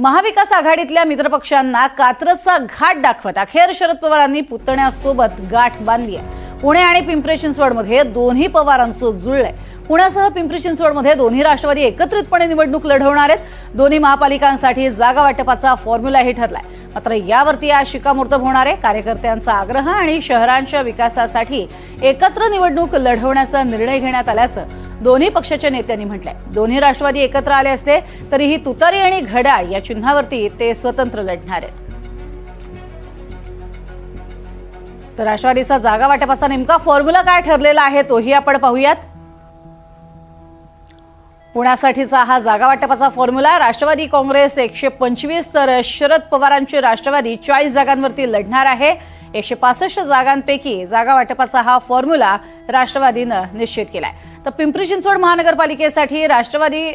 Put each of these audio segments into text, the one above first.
महाविकास आघाडीतल्या मित्रपक्षांना कात्रजचा घाट दाखवत अखेर शरद पवारांनी पुतण्यासोबत गाठ बांधली आहे. पुणे आणि पिंपरी चिंचवडमध्ये दोन्ही पवारांचं जुळलंय. पुण्यासह पिंपरी चिंचवडमध्ये दोन्ही राष्ट्रवादी एकत्रितपणे निवडणूक लढवणार आहेत. दोन्ही महापालिकांसाठी जागा वाटपाचा फॉर्म्युलाही ठरलाय. मात्र यावरती आज शिक्कामोर्तब होणार आहे. कार्यकर्त्यांचा आग्रह आणि शहरांच्या विकासासाठी एकत्र निवडणूक लढवण्याचा निर्णय घेण्यात आल्याचं दोन्ही पक्षाच्या नेत्यांनी म्हटलंय. दोन्ही राष्ट्रवादी एकत्र आले असले तरीही तुतारी आणि घडा या चिन्हावरती ते स्वतंत्र लढणार आहेत. तर राष्ट्रवादीचा जागा वाटपाचा नेमका फॉर्म्युला काय ठरलेला आहे तोही आपण पाहूयात. पुण्यासाठीचा हा जागा वाटपाचा फॉर्म्युला राष्ट्रवादी काँग्रेस एकशे पंचवीस तर शरद पवारांची राष्ट्रवादी चाळीस जागांवरती लढणार आहे. एकशे पासष्ट जागांपैकी जागा वाटपाचा हा फॉर्म्युला राष्ट्रवादीनं निश्चित केलाय. तर पिंपरी चिंचवड महानगरपालिकेसाठी राष्ट्रवादी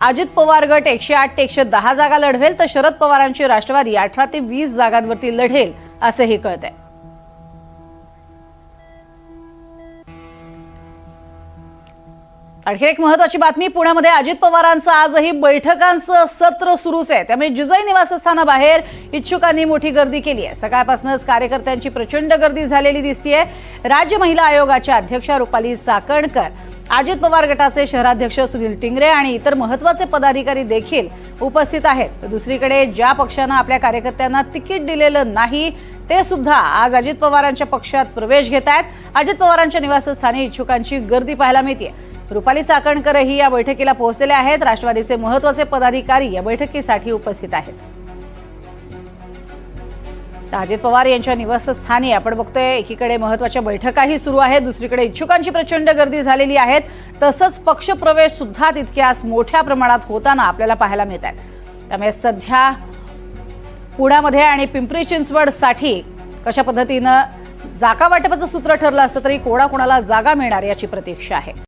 अजित पवार गट एकशे आठ ते एकशे दहा जागा लढवेल तर शरद पवारांची राष्ट्रवादी अठरा ते वीस जागांवरती लढेल असंही कळतंय. आणखी एक महत्वाची बातमी पुण्यामध्ये अजित पवारांचं आजही बैठकांचं सत्र सुरूच आहे. त्यामुळे जुजाई निवासस्थानाबाहेर इच्छुकांनी मोठी गर्दी केली आहे. सकाळपासूनच कार्यकर्त्यांची प्रचंड गर्दी झालेली दिसतीये. राज्य महिला आयोगाच्या अध्यक्षा रुपाली साकणकर अजित पवार गटाचे शहराध्यक्ष सुनील टिंगरे आणि इतर महत्त्वाचे पदाधिकारी देखील उपस्थित आहेत. दुसरीकडे ज्या पक्षानं आपल्या कार्यकर्त्यांना तिकीट दिलेलं नाही ते सुद्धा आज अजित पवारांच्या पक्षात प्रवेश घेत आहेत. अजित पवारांच्या निवासस्थानी इच्छुकांची गर्दी पाहायला मिळते रुपाली साकणकरही या बैठकीला पोहोचलेले आहेत. राष्ट्रवादीचे महत्त्वाचे पदाधिकारी या बैठकीसाठी उपस्थित आहेत. अजित पवार यांच्या निवासस्थानी आपण बघतोय एकीकडे महत्त्वाच्या बैठकाही सुरू आहेत दुसरीकडे इच्छुकांची प्रचंड गर्दी झालेली आहेत. तसंच पक्षप्रवेश सुद्धा तितक्याच मोठ्या प्रमाणात होताना आपल्याला पाहायला मिळत आहेत. त्यामुळे सध्या पुण्यामध्ये आणि पिंपरी चिंचवडसाठी कशा पद्धतीनं जागा वाटपाचं सूत्र ठरलं असतं तरी कोणाकोणाला जागा मिळणार याची प्रतीक्षा आहे.